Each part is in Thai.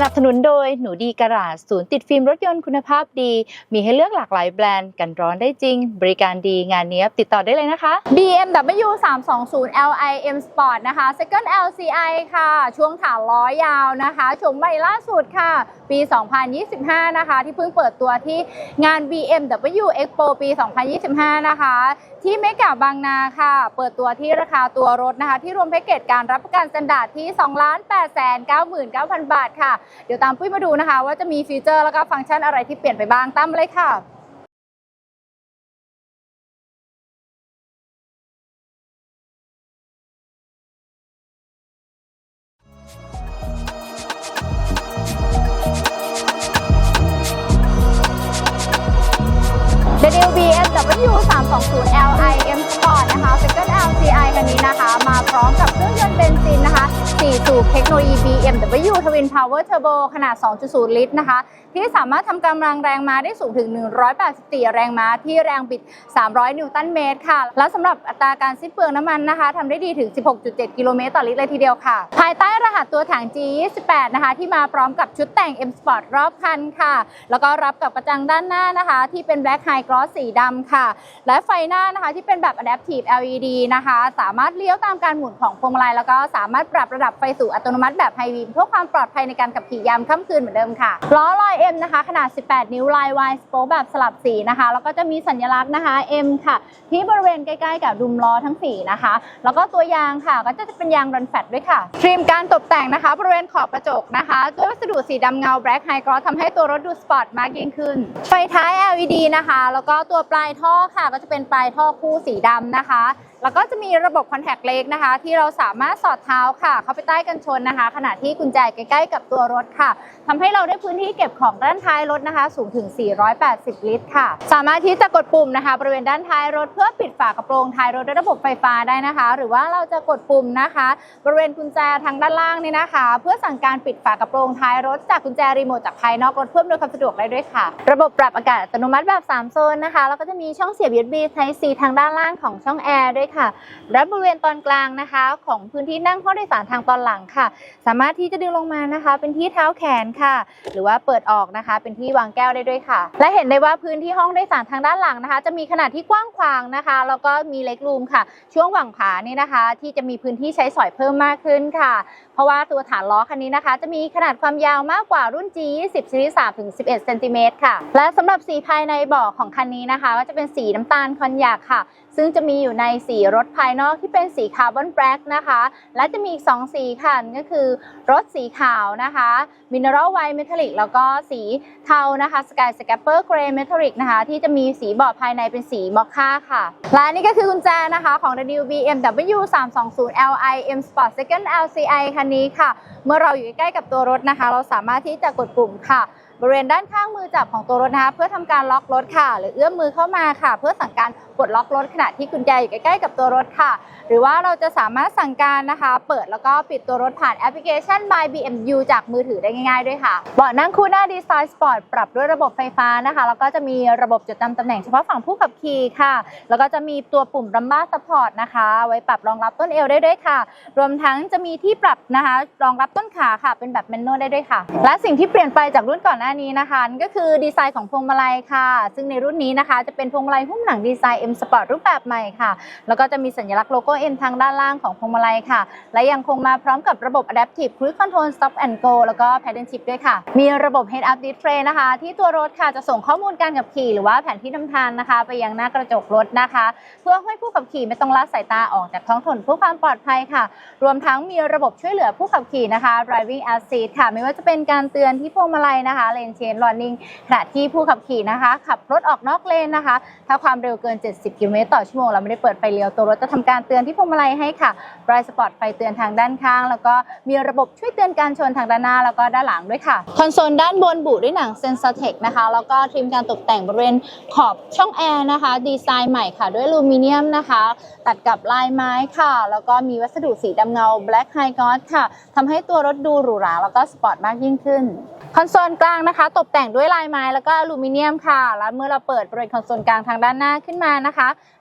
นูดีการาจศูนย์ติดฟิล์มรถยนต์คุณภาพดี มีให้เลือกหลากหลายแบรนด์กันร้อนได้จริง บริการดีงานเนี้ยบติดต่อได้เลยนะคะ BMW 320 Li M Sport นะคะ Second LCI ค่ะ ช่วงฐานล้อยาวนะคะชมใหม่ล่าสุดค่ะ ปี 2025 นะคะ ที่เพิ่งเปิดตัวที่งาน BMW Expo ปี 2025 นะคะ ที่เมกาบางนาค่ะ เปิดตัวที่ราคาตัวรถนะคะ ที่รวมแพ็กเกจการรับประกันสแตนดาร์ดที่ 2 8 9 9 0 0 0 บาทค่ะเดี๋ยวตามปุ้ยมาดูนะคะ ว่าจะมีฟีเจอร์แล้วก็ฟังก์ชันอะไรที่เปลี่ยนไปบ้างตามมาเลยค่ะ The new BMW 320 Li M Sport นะคะ Second LCI คันนี้นะคะ มาพร้อมกับเครื่องยนต์เบนซินนะคะ 4 สูบเทคโนโลยี BMW Twin Power Turbo ขนาด 2.0 ลิตรนะคะ ที่สามารถทำกำลังแรงม้าได้สูงถึง 184 แรงม้าที่แรงบิด 300 นิวตันเมตรค่ะ และสำหรับอัตราการสิ้นเปลืองน้ำมันนะคะทำได้ดีถึง 16.7 กิโลเมตรต่อลิตรเลยทีเดียวค่ะ ภายใต้รหัสตัวถัง G28 นะคะที่มาพร้อมกับชุดแต่ง M Sport รอบคันค่ะ แล้วก็รับกับกระจังด้านหน้านะคะ ที่เป็น Black High Gloss สีดำค่ะ และไฟหน้านะคะที่เป็นแบบ Adaptive LED นะคะสาามารถเลี้ยวตามการหมุนของพวงมาลัยแล้วก็สามารถปรับระดับไฟสู่อัตโนมัติแบบไฮวีมเพื่อความปลอดภัยในการขับขี่ยามค่ำคืนเหมือนเดิมค่ะล้อลอย M นะคะ ขนาด 18 นิ้วลายวายสโปคแบบสลับสีนะคะ แล้วก็จะมีสัญลักษณ์นะคะ M ค่ะ ที่บริเวณใกล้ๆ กับดุมล้อทั้งสี่นะคะ แล้วก็ตัวยางค่ะก็จะเป็นยางรันแฟตด้วยค่ะทรีมการตกแต่งนะคะ บริเวณขอบกระจกนะคะด้วยวัสดุสีดำเงา Black High Gloss ทำให้ตัวรถดูสปอร์ตมากยิ่งขึ้น ไฟท้าย LED นะคะ แล้วก็ตัวปลายท่อค่ะ ก็จะเป็นปลายท่อคู่สีดำนะคะ แล้วก็จะมีระบบคอนแทคเลกนะคะ ที่เราสามารถสอดเท้าค่ะ เข้าไปใต้กันชนนะคะ ขณะที่กุญแจใกล้ๆกับตัวรถค่ะทำให้เราได้พื้นที่เก็บของด้านท้ายรถนะคะ สูงถึง 480 ลิตรค่ะ สามารถที่จะกดปุ่มนะคะ บริเวณด้านท้ายรถเพื่อปิดฝากระโปรงท้ายรถด้วยระบบไฟฟ้าได้นะคะ หรือว่าเราจะกดปุ่มนะคะ บริเวณกุญแจทางด้านล่างนี่นะคะ เพื่อสั่งการปิดฝากระโปรงท้ายรถจากกุญแจรีโมทจากภายนอกรถเพิ่มโดยความสะดวกได้ด้วยค่ะ ระบบปรับอากาศอัตโนมัติแบบ 3 โซนนะคะ แล้วก็จะมีช่องเสียบ USB Type C ทางด้านล่างของช่องแอร์ด้วยค่ะและบริเวณตอนกลางนะคะ ของพื้นที่นั่งผู้โดยสารทางตอนหลังค่ะ สามารถที่จะดึงลงมานะคะ เป็นที่เท้าแขนค่ะ หรือว่าเปิดออกนะคะ เป็นที่วางแก้วได้ด้วยค่ะ และเห็นได้ว่าพื้นที่ห้องโดยสารทางด้านหลังนะคะ จะมีขนาดที่กว้างขวางนะคะ แล้วก็มีเล็กรูมค่ะ ช่วงหว่างขานี่นะคะ ที่จะมีพื้นที่ใช้สอยเพิ่มมากขึ้นค่ะ เพราะว่าตัวฐานล้อคันนี้นะคะ จะมีขนาดความยาวมากกว่ารุ่น G20 ซีรีส์3ถึง11เซนติเมตรค่ะ และสำหรับสีภายในเบาะของคันนี้นะคะ ก็จะเป็นสีน้ำตาลคอนยากค่ะ ซึ่งจะมีอยู่ในสีรถภายนอกที่เป็นสีคาร์บอนแบล็กนะคะ และจะมีอีก 2 สีค่ะนั่นก็คือ รถสีขาวนะคะมินเนอรัลไวท์เมทัลลิกแล้วก็สีเทานะคะสกายสแกปเปอร์เกรย์เมทัลลิกนะคะ ที่จะมีสีเบาะภายในเป็นสีมอคค่าค่ะ และนี่ก็คือกุญแจนะคะของ w BMW 320 Li M Sport Second LCI คันนี้ค่ะ เมื่อเราอยู่ใกล้กับตัวรถนะคะ เราสามารถที่จะกดปุ่มค่ะบริเวณด้านข้างมือจับของตัวรถนะคะ เพื่อทำการล็อกรถค่ะ หรือเอื้อมมือเข้ามาค่ะ เพื่อสั่งการ ปลดล็อกรถขณะที่กุญแจอยู่ใกล้ๆกับตัวรถค่ะ หรือว่าเราจะสามารถสั่งการนะคะ เปิดแล้วก็ปิดตัวรถผ่านแอปพลิเคชัน My BMU จากมือถือได้ง่ายๆด้วยค่ะเบาะนั่งคู่หน้าดีไซน์สปอร์ตปรับด้วยระบบไฟฟ้านะคะ แล้วก็จะมีระบบจดจำตำแหน่งเฉพาะฝั่งผู้ขับขี่ค่ะ แล้วก็จะมีตัวปุ่มรัมบ้าซัพพอร์ตนะคะ ไว้ปรับรองรับต้นเอวได้ด้วยค่ะ รวมทั้งจะมีที่ปรับนะคะ รองรับต้นขาค่ะ เป็นแบบแมนนวลได้ด้วยค่ะ และสิ่งที่เปลี่ยนไปจากรุ่นก่อนหน้านี้นะคะก็คือดีไซน์ของพวงมาลัยค่ะ ซึ่งในรุ่นนี้นะคะ จะเป็นพวงมาลัยหุ้มหนังดีไซน์ M Sport รูปแบบใหม่ค่ะ แล้วก็จะมีสัญลักษณ์โลโก้ M ทางด้านล่างของพวงมาลัยค่ะ และยังคงมาพร้อมกับระบบ Adaptive Cruise Control Stop and Go แล้วก็ Paddle Shift ด้วยค่ะ มีระบบ Head Up Display นะคะ ที่ตัวรถค่ะจะส่งข้อมูลการขับขี่หรือว่าแผนที่นำทางนะคะ ไปยังหน้ากระจกรถนะคะ เพื่อให้ผู้ขับขี่ไม่ต้องละสายตาออกจากท้องถนนเพื่อความปลอดภัยค่ะ รวมทั้งมีระบบช่วยเหลือผู้ขับขี่นะคะ Driving Assist ค่ะ ไม่ว่าจะเป็นการเตือนที่พวงมาลัยนะคะ Lane Change Warning ขณะที่ผู้ขับขี่นะคะ ขับรถออกนอกเลนนะคะ ถ้าความเร็วเกิน 70กิโลเมตรต่อชั่วโมง เราไม่ได้เปิดไฟเลี้ยวตัวรถจะทำการเตือนที่พวงมาลัยให้ค่ะไบรสปอร์ตไฟเตือนทางด้านข้าง แล้วก็มีระบบช่วยเตือนการชนทางด้านหน้าแล้วก็ด้านหลังด้วยค่ะ คอนโซลด้านบนบุด้วยหนังเซน s เทคนะคะ แล้วก็ทริมการตกแต่งบริเวณขอบช่องแอร์นะคะ ดีไซน์ใหม่ค่ะ ด้วยอลูมิเนียมนะคะ ตัดกับลายไม้ค่ะ แล้วก็มีวัสดุสีดำเงา Black High Gloss ค่ะทำให้ตัวรถดูหรูหราแล้วก็สปอร์ตมากยิ่งขึ้นคอนโซลกลางนะคะ ตกแต่งด้วยลายไม้แล้วก็อลูมิเนียมค่ะ แล้วเมื่อเราเปิดบริเวณคอนโซลกลางทางด้านหน้าขึ้นมานะคะ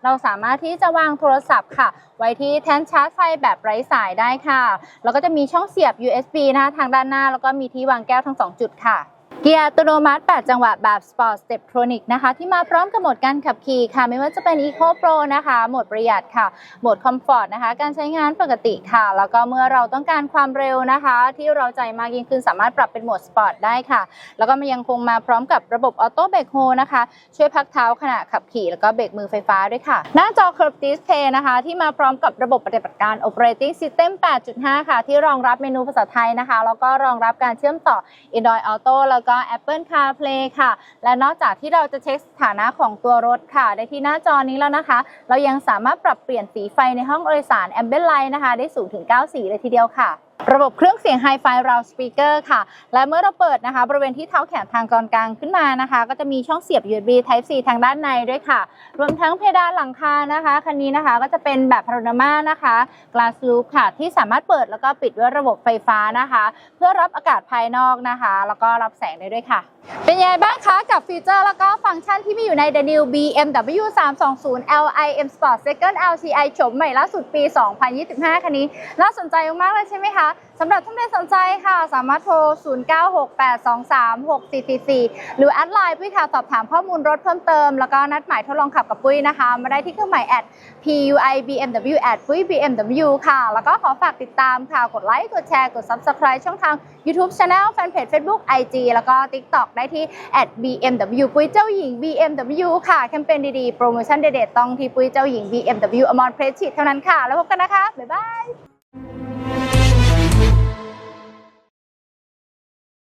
เราสามารถที่จะวางโทรศัพท์ค่ะ ไว้ที่แท่นชาร์จไฟแบบไร้สายได้ค่ะ แล้วก็จะมีช่องเสียบ USB นะคะทางด้านหน้า แล้วก็มีที่วางแก้วทั้งสองจุดค่ะ เกียร์อัตโนมัติ 8 จังหวะแบบ Sport Step Tronic นะคะที่มาพร้อมกับโหมดการขับขี่ค่ะ ไม่ว่าจะเป็น Eco Pro นะคะ โหมดประหยัดค่ะ โหมด Comfort นะคะ การใช้งานปกติค่ะ แล้วก็เมื่อเราต้องการความเร็วนะคะ ที่เราใจมากยิ่งขึ้นสามารถปรับเป็นโหมด Sport ได้ค่ะ แล้วก็มันยังคงมาพร้อมกับระบบ Auto Brake Hold นะคะ ช่วยพักเท้าขณะขับขี่แล้วก็เบรกมือไฟฟ้าด้วยค่ะ หน้าจอ Curve Display นะคะที่มาพร้อมกับระบบปฏิบัติการ Operating System 8.5 ค่ะ ที่รองรับเมนูภาษาไทยนะคะแล้วก็รองรับการเชื่อมต่อ Android Auto แล้วก็ Apple CarPlay ค่ะ และนอกจากที่เราจะเช็คสถานะของตัวรถค่ะ ได้ที่หน้าจอนี้แล้วนะคะ เรายังสามารถปรับเปลี่ยนสีไฟในห้องโดยสาร Ambient Light นะคะ ได้สูงถึง 9 สีเลยทีเดียวค่ะ ระบบเครื่องเสียง Hi-Fi Round Speaker ค่ะ และเมื่อเราเปิดนะคะ บริเวณที่เท้าแขนทางกรกลางขึ้นมานะคะ ก็จะมีช่องเสียบ USB Type C ทางด้านในด้วยค่ะ รวมทั้งเพดานหลังคานะคะ คันนี้นะคะก็จะเป็นแบบพาโนรามานะคะ Glass Roof ค่ะ ที่สามารถเปิดแล้วก็ปิดด้วยระบบไฟฟ้านะคะ เพื่อรับอากาศภายนอกนะคะ แล้วก็รับแสงได้ด้วยค่ะ เป็นยังไงบ้างคะกับฟีเจอร์แล้วก็ฟังก์ชันที่มีอยู่ใน The New BMW 320 Li M Sport Second LCI โฉมใหม่ล่าสุดปี 2025 คันนี้น่าสนใจมากๆเลยใช่ไหมคะสำหรับท่านใดสนใจค่ะ สามารถโทร 0968236444 หรือแอดไลน์ปุ้ยค่ะ สอบถามข้อมูลรถเพิ่มเติม แล้วก็นัดหมายทดลองขับกับปุ้ยนะคะ มาได้ที่เครื่องหมายแอด PUI BMW แอดปุ้ย BMW ค่ะ แล้วก็ขอฝากติดตามค่ะ กดไลค์ กดแชร์ กด Subscribe ช่องทาง YouTube Channel แฟนเพจ Facebook IG แล้วก็ TikTok ได้ที่ @BMW ปุ้ยเจ้าหญิง BMW ค่ะแคมเปญดีๆ โปรโมชั่นเด็ดๆต้องที่ปุ้ยเจ้าหญิง BMW อมรเพรสชิตเท่านั้นค่ะ แล้วพบกันนะคะ บ๊ายบาย